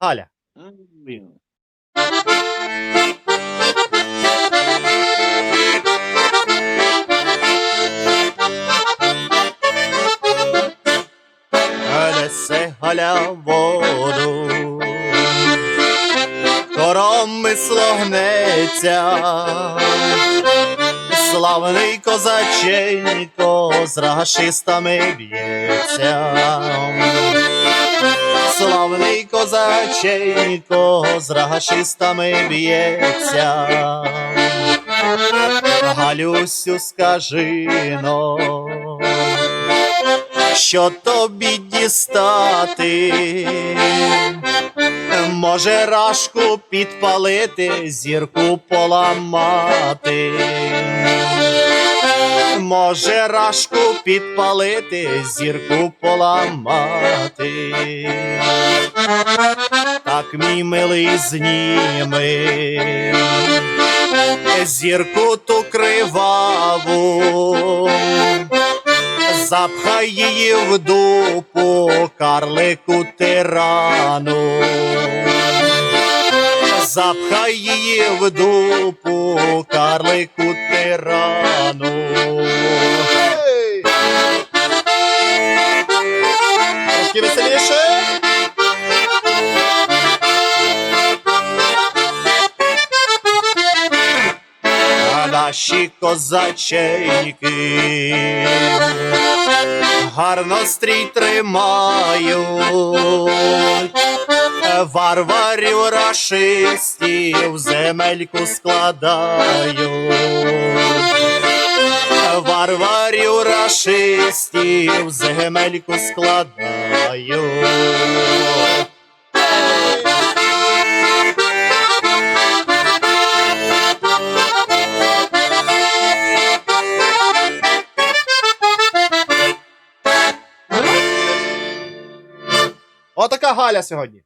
Галя. Несе Галя воду, коромисло гнеться, славний козаченько з рашистами б'ється. Славний козаченько з рашистами б'ється. Галюсю, скажи но, що тобі дістати? Може рашку підпалити, зірку поламати. Може рашку підпалити, зірку поламати. Так мій милий зніми зірку ту криваву, запхай її в дупу карлику тирану. Запхай її в дупу карлику тирану. Трошки веселіше. А наші козаченьки гарно стрій тримають, варварів рашистів земельку складають, варварів рашистів земельку складають. Отака Галя сьогодні.